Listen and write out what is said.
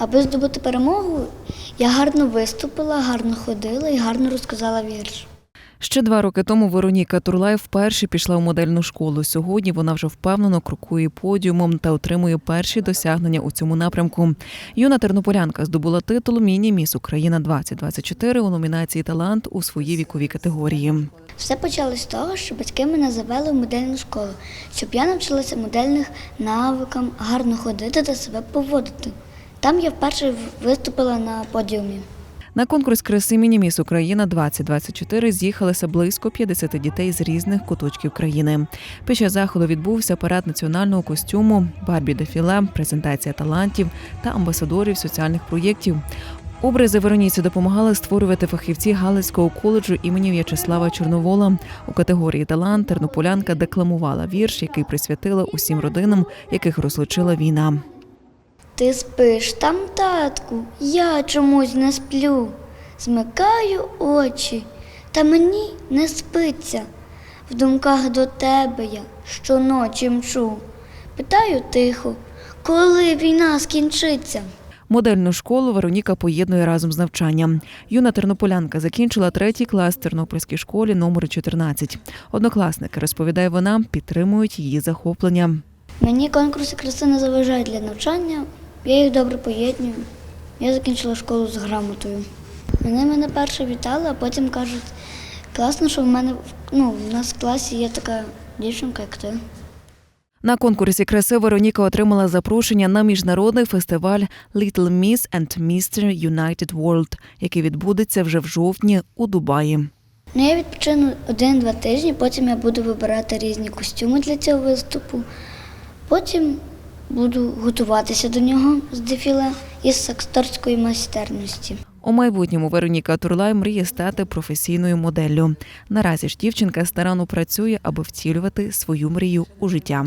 Аби здобути перемогу, я гарно виступила, гарно ходила і гарно розказала вірш. Ще два роки тому Вероніка Турлай вперше пішла у модельну школу. Сьогодні вона вже впевнено крокує подіумом та отримує перші досягнення у цьому напрямку. Юна тернополянка здобула титул Міні-міс Україна 2024 у номінації Талант у своїй віковій категорії. Все почалось з того, що батьки мене завели в модельну школу, щоб я навчилася модельних навикам, гарно ходити та себе поводити. Там я вперше виступила на подіумі. На конкурс краси Мініміс Україна 2024 з'їхалися близько 50 дітей з різних куточків країни. Під час заходу відбувся парад національного костюму, барбі дефіле, презентація талантів та амбасадорів соціальних проєктів. Образи Вероніці допомагали створювати фахівці Галицького коледжу імені В'ячеслава Чорновола. У категорії талант тернополянка декламувала вірш, який присвятила усім родинам, яких розлучила війна. Ти спиш там, татку, я чомусь не сплю. Змикаю очі, та мені не спиться. В думках до тебе я щоночі мчу. Питаю тихо, коли війна скінчиться. Модельну школу Вероніка поєднує разом з навчанням. Юна тернополянка закінчила третій клас в Тернопільській школі номер 14. Однокласники, розповідає вона, підтримують її захоплення. Мені конкурси краси не заважають для навчання, я їх добре поєдную. Я закінчила школу з грамотою. Вони мене перше вітали, а потім кажуть, класно, що в мене ну, в нас в класі є така дівчинка, як ти. На конкурсі краси Вероніка отримала запрошення на міжнародний фестиваль Little Miss and Mr. United World, який відбудеться вже в жовтні у Дубаї. Ну, я відпочину один-два тижні, потім я буду вибирати різні костюми для цього виступу. Потім буду готуватися до нього з дефіле із акторської майстерності. У майбутньому Вероніка Турлай мріє стати професійною моделлю. Наразі ж дівчинка старанно працює, аби втілювати свою мрію у життя.